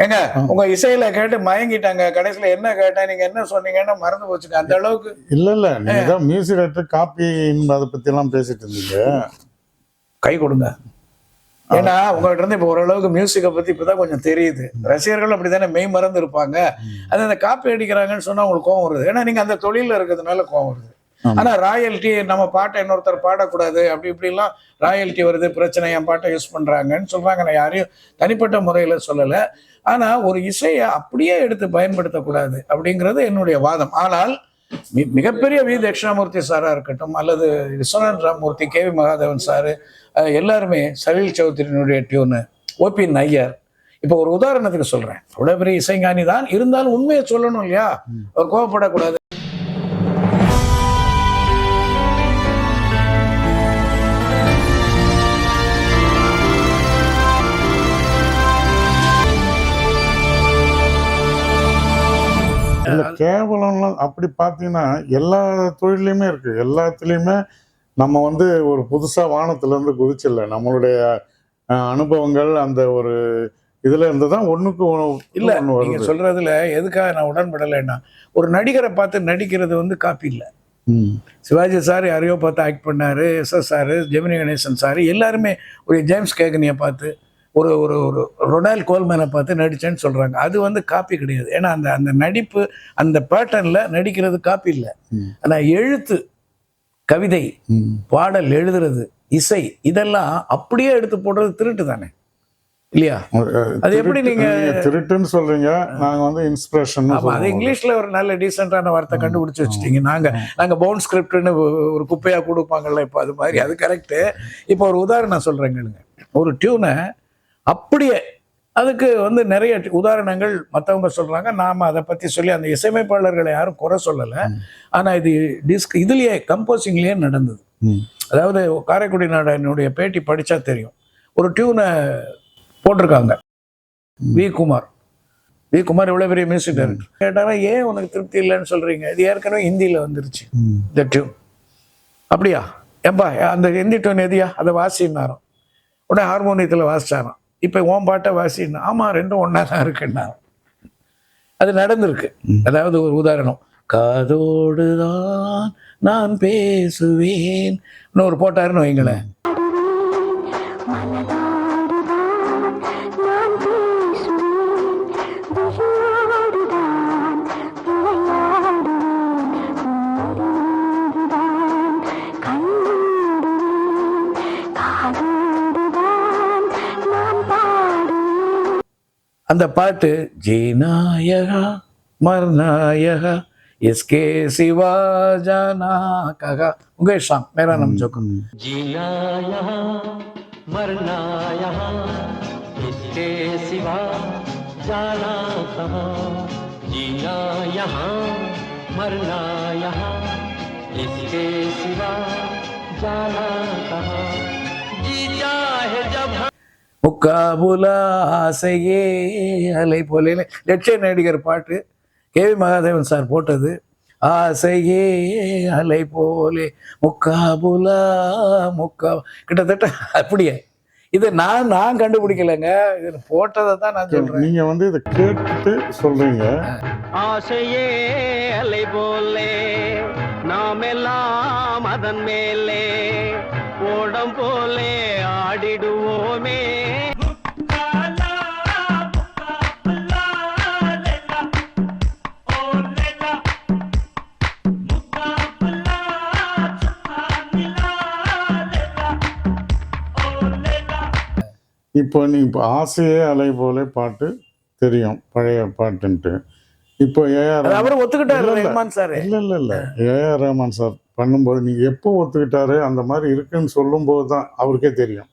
ஏங்க உங்க இசையில கேட்டு மயங்கிட்டாங்க. கடைசியில என்ன கேட்டேன்? நீங்க என்ன சொன்னீங்கன்னு மறந்து போச்சுங்க. அந்த அளவுக்கு இல்ல இல்ல. நீங்க தான் மியூசிக் காப்பி அதை பத்தி எல்லாம் பேசிட்டு இருந்தீங்க. கை கொடுங்க. ஏன்னா உங்கள்ட்ட இருந்து இப்போ ஓரளவுக்கு மியூசிக்கை பத்தி இப்பதான் கொஞ்சம் தெரியுது. ரசிகர்கள் அப்படித்தானே மெய் மறந்து இருப்பாங்க. அது அந்த காப்பி அடிக்கிறாங்கன்னு சொன்னா உங்களுக்கு கோவம் வருது. ஏன்னா நீங்க அந்த தொழில இருக்கிறதுனால கோவம் வருது. ஆனா ராயல்ட்டி நம்ம பாட்டை இன்னொருத்தர் பாடக்கூடாது. அப்படி இப்படிலாம் ராயல்ட்டி வருது பிரச்சனை என் பாட்டை யூஸ் பண்றாங்கன்னு சொல்றாங்க நான் யாரையும் தனிப்பட்ட முறையில சொல்லல. ஆனா ஒரு இசையை அப்படியே எடுத்து பயன்படுத்தக்கூடாது அப்படிங்கிறது என்னுடைய வாதம். ஆனால் மிகப்பெரிய வி. தட்சிணாமூர்த்தி சாரா இருக்கட்டும் அல்லது Viswanath Ramamurthy K. V. Mahadevan sir எல்லாருமே சலீல் சௌத்ரியினுடைய டியூனு ஓபி நையர் இப்போ ஒரு உதாரணத்துக்கு சொல்றேன். அவ்வளவு பெரிய இசைஞானி தான் இருந்தாலும் உண்மையை சொல்லணும் இல்லையா? அவர் கோவப்படக்கூடாது. கேவலம்லாம் அப்படி பார்த்தீங்கன்னா எல்லா தொழிலையுமே இருக்கு. எல்லாத்துலேயுமே நம்ம வந்து ஒரு புதுசா வானத்துல இருந்து குதிச்சில்ல நம்மளுடைய அனுபவங்கள் அந்த ஒரு இதுல இருந்து தான் ஒண்ணு- இல்ல ஒண்ணு நீங்க வருது. சொல்றதுல எதுக்காக நான் உடன்படலைன்னா ஒரு நடிகரை பார்த்து நடிக்கிறது வந்து காப்பி இல்லை. ம். சிவாஜி சார் யாரையோ பார்த்து ஆக்ட் பண்ணாரு S S sir Gemini Ganesan sir எல்லாருமே ஒரு ஜேம்ஸ் கேகனியை பார்த்து ஒரு ஒரு ஒரு ரொனால்ட் கோல்மேனை பார்த்து நடிச்சேன்னு சொல்றாங்க. அது வந்து காப்பி கிடையாது. ஏன்னா அந்த அந்த நடிப்பு அந்த பேட்டர்ன்ல நடிக்கிறது காப்பி இல்லை. ம். ஆனா எழுத்து கவிதை. பாடல் எழுதுறது இசை இதெல்லாம் அப்படியே எடுத்து போடுறது திருட்டு தானே? இல்லையா? அது எப்படி நீங்க- திருட்டுன்னு சொல்றீங்க. நாங்க வந்து இன்ஸ்பிரேஷன் அது இங்கிலீஷ்ல ஒரு நல்ல டீசென்டான வார்த்தை கண்டுபிடிச்சு வச்சுட்டீங்க. நாங்க நாங்க பவுன் ஸ்கிரிப்ட்னு ஒரு குப்பையா கொடுப்பாங்கல்ல இப்போ அது மாதிரி. அது கரெக்ட் இப்போ ஒரு உதாரணம் சொல்றேன் கேளுங்க. ஒரு டியூனை அப்படியே அதுக்கு வந்து நிறைய உதாரணங்கள் மற்றவங்க சொல்றாங்க. நாம அதை பத்தி சொல்லி அந்த இசையமைப்பாளர்களை யாரும் குறை சொல்லலை. ஆனா இது டிஸ்க் இதுலயே கம்போசிங்லயே நடந்தது. அதாவது காரைக்குடி நாடனுடைய பேட்டி படிச்சா தெரியும். ஒரு டியூனை போட்டிருக்காங்க. வி குமார். வி குமார் இவ்வளவு பெரிய மியூசிக் டைரக்டர் கேட்டாங்க ஏன் உனக்கு திருப்தி இல்லைன்னு சொல்றீங்க? இது ஏற்கனவே ஹிந்தியில வந்துருச்சு. இந்த டியூன் அப்படியா? ஏம்பா அந்த ஹிந்தி டியூன் எதியா? அதை வாசினாராம். உடனே ஹார்மோனியத்தில் வாசிச்சாராம். இப்போ உன் பாட்டை வாசினா ஆமாம் ரெண்டும் ஒன்றா தான் இருக்குன்னா. அது நடந்திருக்கு. அதாவது ஒரு உதாரணம். காதோடு தான் நான் பேசுவேன். இன்னொரு போட்டாருன்னு வைங்களேன். அந்த பாட்டு ஜீநாயகா மர்நாயகா எஸ்கே சிவா ஜானா ககா முகேஷ் சாங் மேரா நம் ஜோக்கம் जीना यहाँ मरना यहाँ इसके सिवा जाना कहाँ जीना यहाँ मरना यहाँ इसके सिवा जाना कहाँ जी चाहे जब हम முக்காபுலா ஆசையே அலை போலே லட்சிய நடிகர் பாட்டு. கேவி மகாதேவன் சார் போட்டது. ஆசையே அலை போலே முக்காபுலா முக்கா கிட்டத்தட்ட அப்படியே. இது நான் நான் கண்டுபிடிக்கலைங்க. இது போட்டதை தான் நான் சொல்றேன். நீங்க வந்து இதை கேட்டுட்டு சொல்றீங்க. ஆசையே அலை போலே நாமெல்லாம் அதன் மேலே. ஓடம் போலே ஆடிடுவோமே. இப்போ நீ இப்போ ஆசையே அலை போல பாட்டு தெரியும் பழைய பாட்டுன்ட்டு. இப்போ ஏஆர் அவரு ஒத்துக்கிட்டாரு. ரஹ்மான் சார். இல்ல இல்ல இல்ல. ஏஆர் ரஹ்மான் சார் பண்ணும்போது நீங்க எப்போ ஒத்துக்கிட்டாரு அந்த மாதிரி இருக்குன்னு சொல்லும்போது தான் அவருக்கே தெரியும்.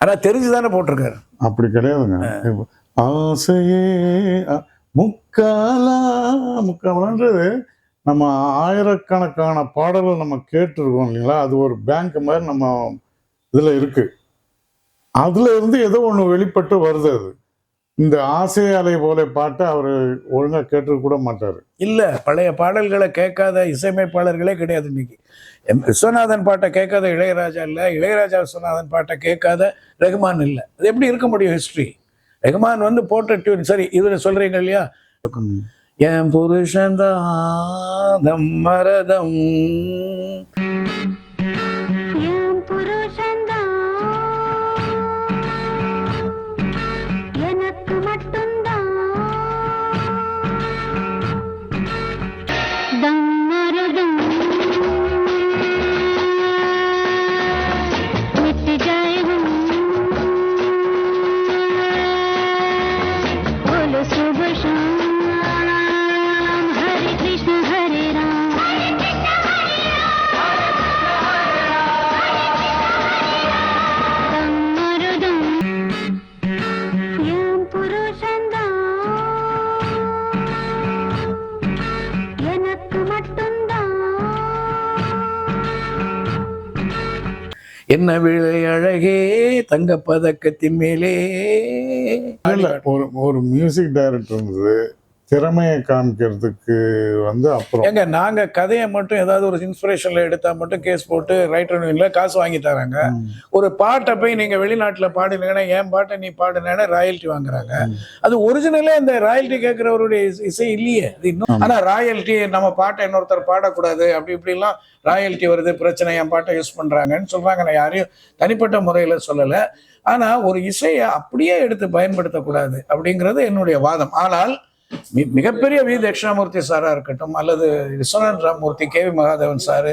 ஆனா தெரிஞ்சுதானே போட்டிருக்காரு. அப்படி கிடையாதுங்க. ஆசையே முக்காலா முக்காலான்றது நம்ம ஆயிரக்கணக்கான பாடல்கள் நம்ம கேட்டிருக்கோம் இல்லைங்களா? அது ஒரு பேங்க் மாதிரி நம்ம இதுல இருக்கு. அதுல இருந்து ஏதோ ஒண்ணு வெளிப்பட்டு வருது அது. இந்த ஆசை அலை போல பாட்டை அவர் ஒழுங்கா கேட்டு கூட மாட்டாரு. இல்ல பழைய பாடல்களை கேட்காத இசையமைப்பாளர்களே கிடையாது இன்னைக்கு. விஸ்வநாதன் பாட்டை கேட்காத இளையராஜா இல்ல இளையராஜா விஸ்வநாதன் பாட்டை கேட்காத ரகுமான் இல்ல. அது எப்படி இருக்க முடியும் ஹிஸ்டரி ரஹ்மான் வந்து போட்ட டியூன் சரி இதுல சொல்றீங்க இல்லையா. என் புருஷன்தான் மரதம் என்ன விழை அழகே தங்க பதக்கத்தின் மேலே? ஒரு ஒரு மியூசிக் டைரக்டர் இருந்தது திறமையை காமிக்கிறதுக்கு வந்து அப்புறம். ஏங்க நாங்க கதையை மட்டும் ஏதாவது ஒரு இன்ஸ்பிரேஷன்ல எடுத்தா மட்டும் கேஸ் போட்டு ரைட்டர் இல்ல காசு வாங்கி தராங்க. ஒரு பாட்டை போய் நீங்க வெளிநாட்டுல பாடுனீங்கன்னா என் பாட்டை நீ பாடுனேன்னா ராயல்ட்டி வாங்குறாங்க. அது ஒரிஜினலே இந்த ராயல்ட்டி கேட்கிறவருடைய இசை- இல்லையே அது இன்னும். ஆனா ராயல்ட்டி நம்ம பாட்டை இன்னொருத்தர் பாடக்கூடாது அப்படி இப்படி எல்லாம் ராயல்ட்டி வருது பிரச்சனை என் பாட்டை யூஸ் பண்றாங்கன்னு சொல்றாங்க நான் யாரையும் தனிப்பட்ட முறையில சொல்லல. ஆனா ஒரு இசையை அப்படியே எடுத்து பயன்படுத்தக்கூடாது அப்படிங்கிறது என்னுடைய வாதம். ஆனால் மி- மிகப்பெரிய வி தட்சிணாமூர்த்தி சாராக இருக்கட்டும் அல்லது Viswanath Ramamurthy K V Mahadevan sir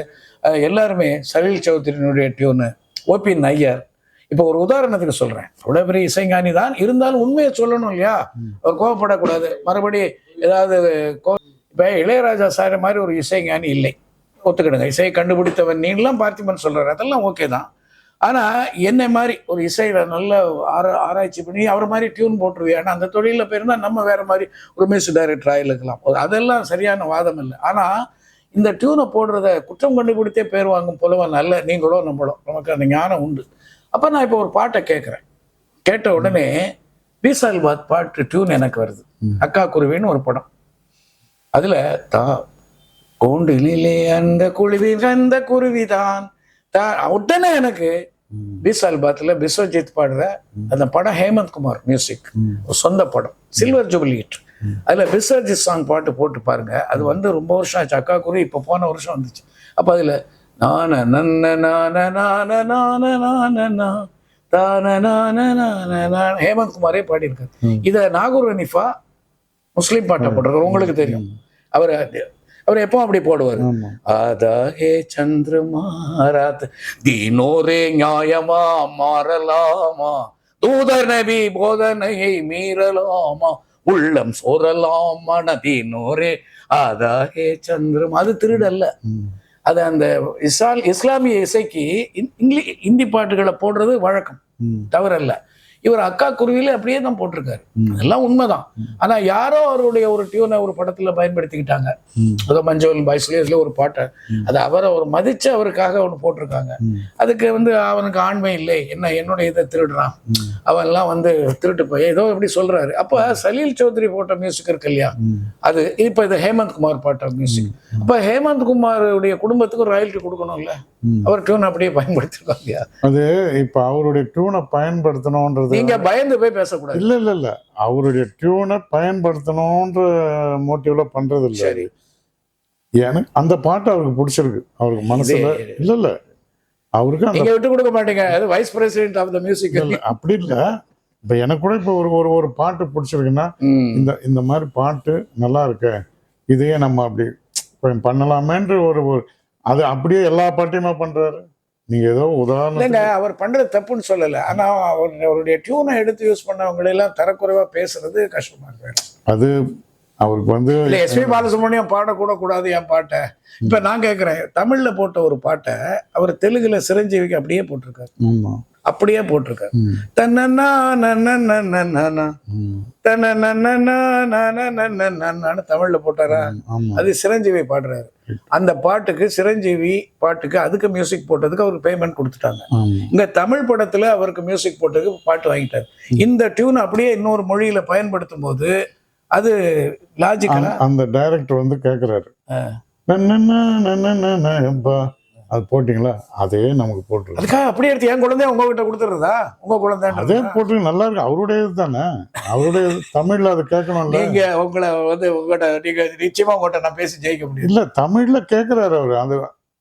எல்லாருமே சலீல் சௌத்ரியினுடைய டியூனு ஓபி நையர் இப்போ ஒரு உதாரணத்துக்கு சொல்றேன். அவ்வளோ பெரிய இசைஞானி தான் இருந்தாலும் உண்மையை சொல்லணும் இல்லையா? அவர் கோவப்படக்கூடாது. மறுபடி ஏதாவது கோ இப்போ இளையராஜா சார் மாதிரி ஒரு இசைஞானி இல்லை. ஒத்துக்கிடுங்க. இசையை கண்டுபிடித்தவன் நீங்களாம் பார்த்திபன் சொல்கிறார் அதெல்லாம் ஓகே தான். ஆனா என்னை மாதிரி ஒரு இசையில நல்ல ஆரா ஆராய்ச்சி பண்ணி அவர் மாதிரி டியூன் போட்டுருவியா? அந்த தொழிலில் போயிருந்தா நம்ம வேற மாதிரி ஒரு மியூசிக் டைரக்டர் ஆயிருக்கலாம் ஒரு- அதெல்லாம் சரியான வாதம் இல்லை. ஆனா இந்த டியூனை போடுறத குற்றம் கண்டுபிடித்தே பேர் வாங்கும் புலவன் அல்ல நீங்களோ நம்மளோ. நமக்கு அந்த ஞானம் உண்டு. அப்ப நான் இப்போ ஒரு பாட்டை கேட்குறேன். கேட்ட உடனே பீசால் பாத் பாட்டு டியூன் எனக்கு வருது. அக்கா குருவின்னு ஒரு படம். அதுல தா கோண்டிலே அந்த குழுவின் அந்த குருவிதான். தா உடனே எனக்கு பீசால் பாத்தில் பிஸ்வஜித் பாடுற அந்த படம் ஹேமந்த் குமார் மியூசிக் சொந்த படம் சில்வர் ஜூபிலிட் அதுல பிஸ்வஜித் சாங் பாட்டு போட்டு பாருங்க அது வந்து ரொம்ப வருஷம் ஆச்சு அக்கா குரு இப்போ போன வருஷம் வந்துச்சு அப்போ அதுல நான நன்ன நான நான நான நான நா ஹேமந்த் குமாரே பாடியிருக்காரு இதை நாகூர் ஹனீஃபா முஸ்லீம் பாட்டை போட்டிருக்காரு உங்களுக்கு தெரியும் அவர் அவர் எப்போ அப்படி போடுவார். ஆமா. ஆதா ஹே சந்திரமாராத் தீனோரே நியாயமா மாறலாமா? தூதர் நபி போதனையை மீறலாமா? உள்ளம் சோரலாம் மனதீனோரே ஆதா ஹே சந்திரம் அது திருடல்ல. அது அந்த இஸ்லால் இஸ்லாமிய இசைக்கு இங்கிலீஷ் ஹிந்தி பாட்டுகளை போடுறது வழக்கம். தவறல்ல. இவர் அக்கா குருவியில அப்படியே தான் போட்டிருக்காரு. அதெல்லாம் உண்மைதான். ஆனா யாரோ அவருடைய ஒரு டியூனை ஒரு படத்துல பயன்படுத்திக்கிட்டாங்க. அதோ மஞ்சள் பாய்ஸ்லேஸ்ல ஒரு பாட்டை. அது அவரை ஒரு மதிச்சு அவருக்காக ஒன்று போட்டிருக்காங்க. அதுக்கு வந்து அவனுக்கு ஆண்மை இல்லை. என்ன என்னுடைய இதை திருடுறான். அவன் எல்லாம் வந்து திருட்டு போய் ஏதோ எப்படி சொல்றாரு. அப்ப சலீல் சௌத்ரி போட்ட மியூசிக் இருக்கு இல்லையா. அது இப்ப இது ஹேமந்த் குமார் பாட்ட மியூசிக் அப்ப ஹேமந்த் குமாருடைய குடும்பத்துக்கு ராயல்ட்டி கொடுக்கணும்ல? ம். அவர் டியூன் அப்படியே பயன்படுத்திருக்காங்க அது இப்ப அவருடைய டியூனை பயன்படுத்தணும்ன்றது நீங்க பயந்து போய் பேசக்கூடாது. இல்ல இல்ல இல்ல. அவருடைய டியூனை பயன்படுத்தணும்ன்ற மோட்டிவ்ல பண்றது இல்ல சரி. எனக்கு அந்த பாட்டு அவருக்கு பிடிச்சிருக்கு. அவருக்கு மனசுல இல்ல இல்ல. அவருக்கு நீங்க விட்டு கொடுக்க மாட்டீங்க. அது vice president of the music இல்ல, அப்படி இல்ல. இப்ப எனக்கு கூட இப்ப ஒரு ஒரு ஒரு பாட்டு பிடிச்சிருக்குன்னா இந்த இந்த மாதிரி பாட்டு நல்லா இருக்கு. இதையே நம்ம அப்படி கொஞ்சம் பண்ணலாமேன்ற ஒரு ஒரு அது அப்படியே எல்லா பாட்டையுமா பண்றாரு. நீங்க ஏதோ இல்லைங்க உதாரணத்துக்கு அவர் பண்றது தப்புன்னு சொல்லல. ஆனா அவர் அவருடைய டியூனை எடுத்து யூஸ் பண்ணவங்களை எல்லாம் தரக்குறைவா பேசுறது கஷ்டமா இருக்கு. அது அவருக்கு வந்து இல்ல எஸ்பி பாலசுப்ரமணியம் பாடக்கூட கூடாது என் பாட்டை. இப்ப நான் கேக்குறேன் தமிழ்ல போட்ட ஒரு பாட்டை அவர் தெலுங்குல சிரஞ்சீவிக்கு அப்படியே போட்டிருக்காரு. ஆமா. அப்படியே போட்டிருக்காரு. தன்னன்னன்னன்னா நன்னன்னன்னன்னன்னு தமிழ்ல போட்டாரா அது சிரஞ்சீவி பாடுறாரு அந்த பாட்டுக்கு சிரஞ்சீவி பாட்டுக்கு அதுக்கு மியூசிக் போட்டதுக்கு அவருக்கு பேமெண்ட் கொடுத்துட்டாங்க இங்க தமிழ் படத்துல அவருக்கு மியூசிக் போட்டதுக்கு பாட்டு வாங்கிட்டாரு இந்த டியூன் அப்படியே இன்னொரு மொழியில பயன்படுத்தும் போது அது லாஜிக்கலா அந்த- டைரக்டர் வந்து கேக்குறாரு. அது போட்டிங்களா? அதே நமக்கு போட்டுருக்கு அதுக்காக அப்படியே எடுத்து என் குழந்தைய உங்ககிட்ட கொடுத்துறதா உங்க அதே குழந்தை போட்டு நல்லா இருக்கு அவருடையது தானே? அவருடைய தமிழ்ல அதை கேட்கணும்ல. நீங்க உங்களை வந்து உங்ககிட்ட நீங்க நிச்சயமா உங்ககிட்ட நான் பேசி ஜெயிக்க முடியும். இல்ல தமிழ்ல கேக்குறாரு அவரு. அது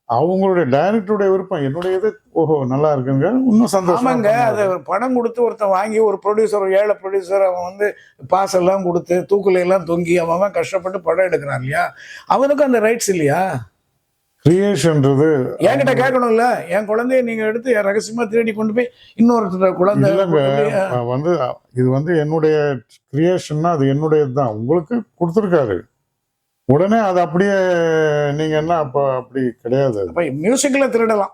அவங்களுடைய டைரக்டருடைய விருப்பம். என்னுடைய இது ஓஹோ நல்லா இருக்குங்க. இன்னும் சந்தோஷம் ஆமாங்க. அது பணம் கொடுத்து ஒருத்தன் வாங்கி ஒரு ப்ரொடியூசர் ஏழை ப்ரொடியூசர் அவன் வந்து பாஸ் எல்லாம் கொடுத்து தூக்குல எல்லாம் தொங்கி அவன் அவன் கஷ்டப்பட்டு படம் எடுக்கிறான் இல்லையா? அவனுக்கும் அந்த ரைட்ஸ் இல்லையா? கிரியேஷன்ன்றது என்கிட்ட கேட்கணும்ல. என் குழந்தைய நீங்க எடுத்து ரகசியமா தேடி கொண்டு போய் இன்னொருத்தர் குழந்தை வந்து இது வந்து என்னுடைய கிரியேஷன்னா அது என்னுடையது தான் உங்களுக்கு கொடுத்துருக்காரு. உடனே அது அப்படியே நீங்க என்ன அப்ப அப்படி கிடையாது. அப்ப மியூசிக்ல திருடலாம்.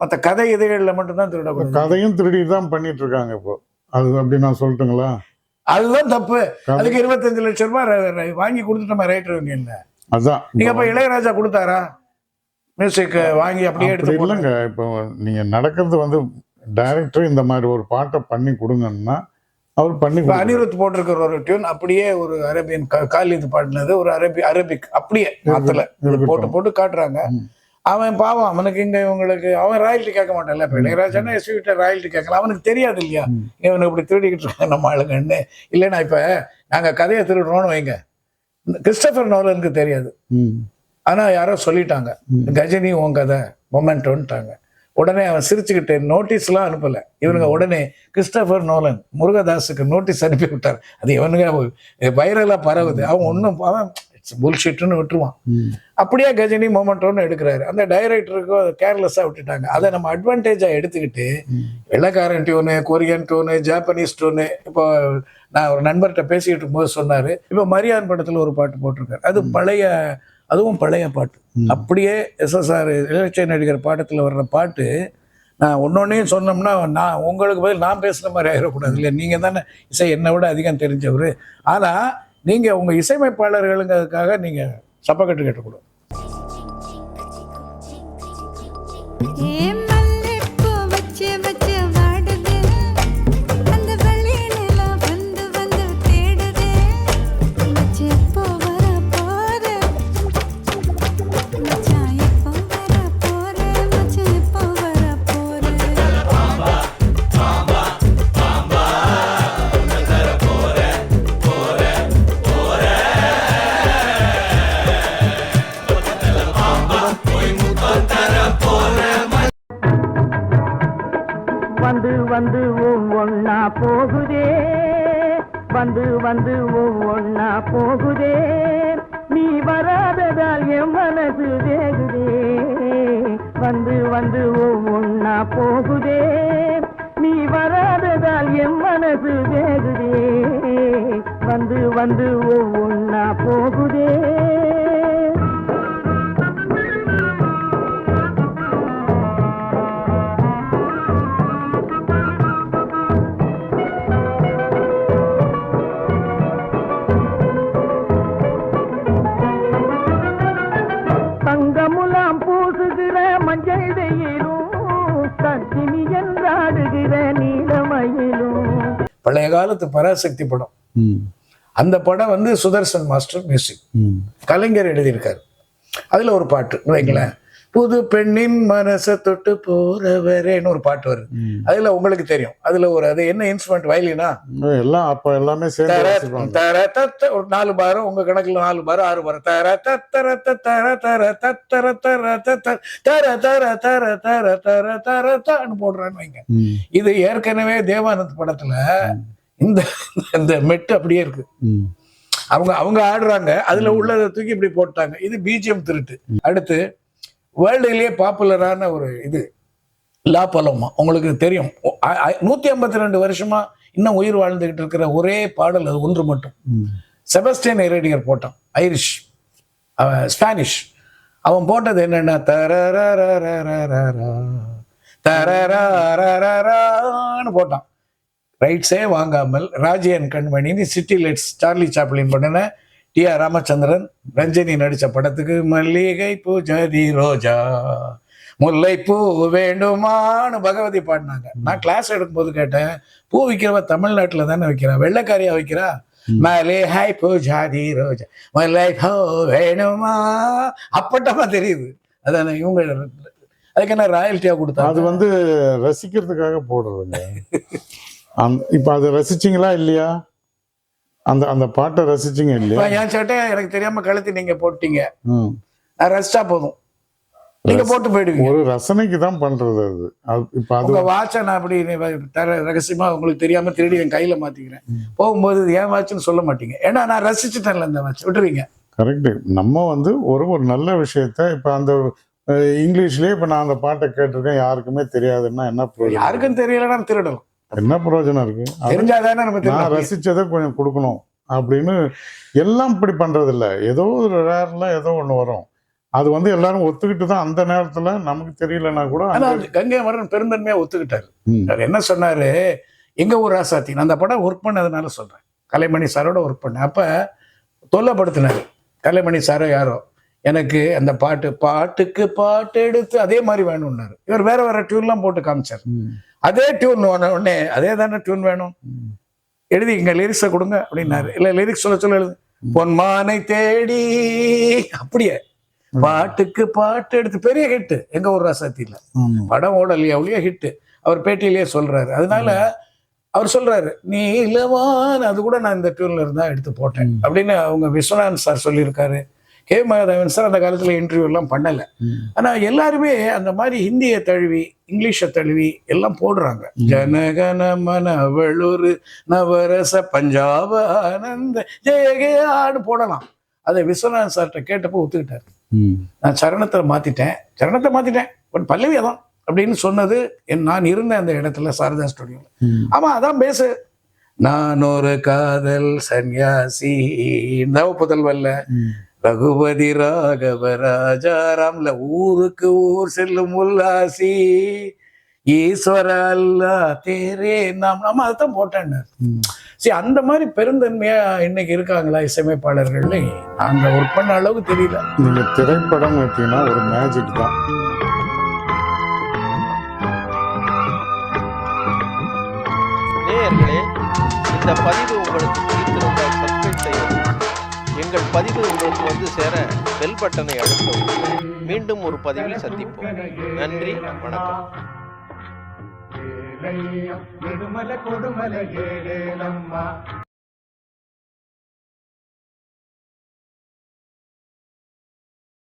மத்த கதை இதழ்ல மட்டும்தான் திருடக்கூடாது கதையும் திருடி தான் பண்ணிட்டு இருக்காங்க இப்போ. அது அப்படி நான் சொல்லட்டுங்களா? அதுதான் தப்பு. அதுக்கு இருபத்தஞ்சு லட்சம் ரூபாய் வாங்கி கொடுத்துட்டோம் ரைட்டருங்க இல்ல. அதான். நீங்க அப்ப இளையராஜா கொடுத்தாரா? மியூசிக் வாங்கி அப்படியே அப்படி எடுத்து. இல்லைங்க. இப்போ நீங்க நடக்கிறது வந்து டைரக்டர் இந்த மாதிரி ஒரு பாட்டை பண்ணி கொடுங்கன்னா அவர் பண்ணி. அனிருத் போட்டிருக்கிற ஒரு டியூன் அப்படியே ஒரு அரேபியன் கா- காலிது பாடினது ஒரு அரபி அரபிக் அப்படியே மாத்தல. போட்டு போட்டு காட்டுறாங்க. அவன் பாவம் அவனுக்கு இங்க இவங்களுக்கு அவன் ராயல்ட்டி கேட்க மாட்டான்ல. இப்ப இளையராஜானா எஸ்விட்ட ராயல்ட்டி கேட்கலாம் அவனுக்கு தெரியாது இல்லையா. இவனுக்கு இப்படி திருடிக்கிட்டு இருக்காங்க நம்ம ஆளுங்கன்னு. இல்லைன்னா இப்ப நாங்க கதையை திருடுறோம்னு வைங்க. கிறிஸ்டபர் நோலனுக்கு தெரியாது. ம். ஆனா யாரோ சொல்லிட்டாங்க. கஜினி உன் கதை மொமெண்டோன்ட்டாங்க. உடனே அவன் சிரிச்சுக்கிட்டு நோட்டீஸ்லாம் அனுப்பல. இவனுங்க உடனே கிறிஸ்டபர் நோலன் முருகதாஸுக்கு நோட்டீஸ் அனுப்பி விட்டார் அது இவனுங்க வைரலா பரவுது. அவன் ஒன்றும் அவன் புல்ஷிட்னு விட்டுருவான். ம். அப்படியே கஜினி மொமெண்டோன்னு எடுக்கிறாரு. அந்த டைரக்டருக்கு கேர்லெஸ்ஸாக விட்டுட்டாங்க. அதை நம்ம அட்வான்டேஜாக எடுத்துக்கிட்டு. வெள்ளக்காரன் tune Korean tune Japanese tune இப்போ நான் ஒரு நண்பர்கிட்ட பேசிக்கிட்டு இருக்கும்போது சொன்னார். இப்போ மரியான் படத்தில் ஒரு பாட்டு போட்டிருக்காரு. அது பழைய அதுவும் பழைய பாட்டு. அப்படியே எஸ்எஸ்ஆர் இலட்சிய நடிகர் பாட்டத்தில் வர்ற பாட்டு நான் ஒன்னொன்னையும் சொன்னோம்னா நான் உங்களுக்கு பதில் நான் பேசுன மாதிரி ஆயிடக்கூடாது இல்லை நீங்கள் தானே இசை என்னை விட அதிகம் தெரிஞ்சவர். ஆனால் நீங்கள் உங்கள் இசையமைப்பாளர்களுங்கிறதுக்காக நீங்கள் சப்பக்கட்டு கேட்டக்கூடாது வந்து ஒவ்வொன்னா போகுதே. நீ வராததால் என் மனசு வேகுதே. வந்து வந்து ஒவ்வொன்னா போகுதே. நீ வராததால் என் மனசு வேகுதே. வந்து வந்து ஒவ்வொன்னா போகுதே. பழைய காலத்து பராசக்தி படம். அந்த படம் வந்து சுதர்சன் மாஸ்டர் மியூசிக். கலைஞர் எழுதியிருக்காரு அதுல ஒரு பாட்டு வைங்களேன் புது பெண்ணின் மனசை தொட்டு போறவரேன்னு ஒரு பாட்டு வருது. அதுல உங்களுக்கு தெரியும். அதுல ஒரு அது என்ன இன்ஸ்ட்ருமெண்ட் வயலினா எல்லாம் அப்ப எல்லாமே தர. தர தத்த ஒரு நாலு பாரம் உங்க கணக்குல நாலு பாரம் ஆறு பாரம் தர தத்தர தர தர தத்தர தர தத்த தர தர தர தர தர தர தன்னு போடுறான்னு வைங்க. இது ஏற்கனவே தேவானந்த் படத்துல இந்த இந்த மெட்டு அப்படியே இருக்கு. அவங்க அவங்க ஆடுறாங்க. அதுல உள்ளதை தூக்கி இப்படி போட்டாங்க. இது பிஜிஎம் திருட்டு. அடுத்து வேர்ல்டுலயே பாப்புலரான ஒரு இது லா பலோமா உங்களுக்கு தெரியும். நூத்தி ஐம்பத்தி ரெண்டு வருஷமா இன்னும் உயிர் வாழ்ந்துகிட்டு இருக்கிற ஒரே பாடல் அது ஒன்று மட்டும். செபஸ்டியன் எரேடியர் போட்டான். ஐரிஷ் அவன் ஸ்பானிஷ் அவன் போட்டது என்னன்னா தரரரரரரான்னு போட்டான் ரைட்ஸே வாங்காமல் ராஜியன் கண்மணின்னு சிட்டி லைட்ஸ் சார்லி சாப்ளின் பண்ணின டி ஆர் ராமச்சந்திரன் ரஞ்சனி நடித்த படத்துக்கு மல்லிகை பூஜதி ரோஜா முல்லைப்பூ வேண்டுமான்னு பகவதி பாடினாங்க. நான் கிளாஸ் எடுக்கும்போது கேட்டேன் பூ விற்கிறவ தமிழ்நாட்டில் தானே வைக்கிறா? வெள்ளைக்காரியா வைக்கிறா? மலை ஹாய் பூஜாதி ரோஜா முல்லை பூ வேணுமா அப்பட்டமா தெரியுது. அதான் இவங்க அதுக்கு என்ன ராயல்ட்டியா கொடுத்தா அது வந்து ரசிக்கிறதுக்காக போடுறதுங்க. இப்போ அதை ரசிச்சிங்களா இல்லையா? அந்த அந்த பாட்டை ரசிச்சிங்க இல்லையா? என் சட்டை எனக்கு தெரியாம கழுத்தி நீங்க போட்டீங்க. நான் ரசிச்சா போதும். நீங்க போட்டு போயிடுவீங்க. ஒரு ரசனைக்கு தான் பண்றது அது. இப்போ அது வாட்சை நான் அப்படி தர ரகசியமா உங்களுக்கு தெரியாம திருடி என் கையில மாத்திக்கிறேன். போகும்போது ஏன் வாட்ச்னு சொல்ல மாட்டீங்க. ஏன்னா நான் ரசிச்சுட்டேன்ல இந்த வாட்ச் விட்டுருவீங்க. கரெக்டு நம்ம வந்து ஒரு ஒரு நல்ல விஷயத்த இப்போ அந்த இங்கிலீஷ்லயே இப்போ நான் அந்த பாட்டை கேட்டிருக்கேன். யாருக்குமே தெரியாதுன்னா என்ன யாருக்கும் தெரியலன்னா திருடலாம். என்ன பிரயோஜனம் இருக்கு? தெரிஞ்சாதானே நம்ம நான் ரசிச்சதை கொஞ்சம் கொடுக்கணும் அப்படின்னு எல்லாம் இப்படி பண்றது இல்ல ஏதோ ஒரு ரேர்ல ஏதோ ஒண்ணு வரும். அது வந்து எல்லாரும் ஒத்துக்கிட்டு தான் அந்த நேரத்துல நமக்கு தெரியலன்னா கூட ஆனா அந்த- அது கங்கை மரன் பெருந்தன்மையா ஒத்துக்கிட்டாரு. என்ன சொன்னாரு? எங்க ஊர் ராசாத்தி நான் அந்த படம் ஒர்க் பண்ணதுனால சொல்றேன். கலைமணி சாரோட ஒர்க் பண்ணேன். அப்ப தொல்லைப்படுத்தினாரு. கலைமணி சாரோ யாரோ? எனக்கு அந்த பாட்டு பாட்டுக்கு பாட்டு எடுத்து அதே மாதிரி வேணும்னாரு. இவர் வேற வேற டியூன்லாம் போட்டு காமிச்சார். அதே டியூன் உடனே அதே தானே டியூன் வேணும். எழுதி இங்க லிரிக்ஸை கொடுங்க அப்படின்னாரு. இல்ல லிரிக்ஸ் சொல்ல சொல்ல எழுது. பொன்மானை தேடி அப்படியே. பாட்டுக்கு பாட்டு எடுத்து பெரிய ஹிட் எங்க ஊர் ராசாத்தில ஆமா. படம் ஓடலையா ஒழிய ஹிட் அவர் பேட்டியிலேயே சொல்றாரு. அதனால அவர் சொல்றாரு நீ இளவான் அது கூட நான் இந்த டியூன்ல இருந்தா எடுத்து போட்டேன். அப்படின்னு அவங்க விஸ்வநாதன் சார் சொல்லியிருக்காரு. கே. மகாதேவன் சார் அந்த காலத்துல இன்டர்வியூ எல்லாம் பண்ணல. ம். ஆனா எல்லாருமே அந்த மாதிரி ஹிந்தியை தழுவி இங்கிலீஷை தழுவி எல்லாம் போடுறாங்க. ஜனகன மனவளூர் நவரச பஞ்சாப ஆனந்த ஜெயகேயான்னு போடலாம். அதை விஸ்வநாதன் சார்கிட்ட கேட்டப்போ ஒத்துக்கிட்டாரு. நான் சரணத்தை மாத்திட்டேன். சரணத்தை மாத்திட்டேன். பட் பல்லவி அதான் அப்படின்னு சொன்னது என் நான் இருந்த அந்த இடத்துல சாரதா ஸ்டுடியோல ம். ஆமா அதான் பேசு நான் ஒரு காதல் சன்னியாசி நவ புதல்வல்ல. ரகுபதி ராகவ ராஜாராம்ல ஊருக்கு ஊர் செல்லும் உல்லாசி. ஈஸ்வர அல்லா தேரே நாம் நம்ம அதைத்தான் போட்டேன்னு. சரி அந்த மாதிரி பெருந்தன்மையா இன்னைக்கு இருக்காங்களா இசையமைப்பாளர்கள்னு? நாங்க ஒர்க் பண்ண அளவுக்கு தெரியல. நீங்க திரைப்படம் எடுத்தீங்கன்னா ஒரு மேஜிக் தான். இந்த பதிவு உங்களுக்கு எங்கள் பதிவு உங்களுக்கு வந்து சேர பெல் பட்டனை அழுத்தவும் மீண்டும் ஒரு பதிவில் சந்திப்போம். நன்றி வணக்கம். கொடுமலை கொடுமலை ஏழேலம்மா.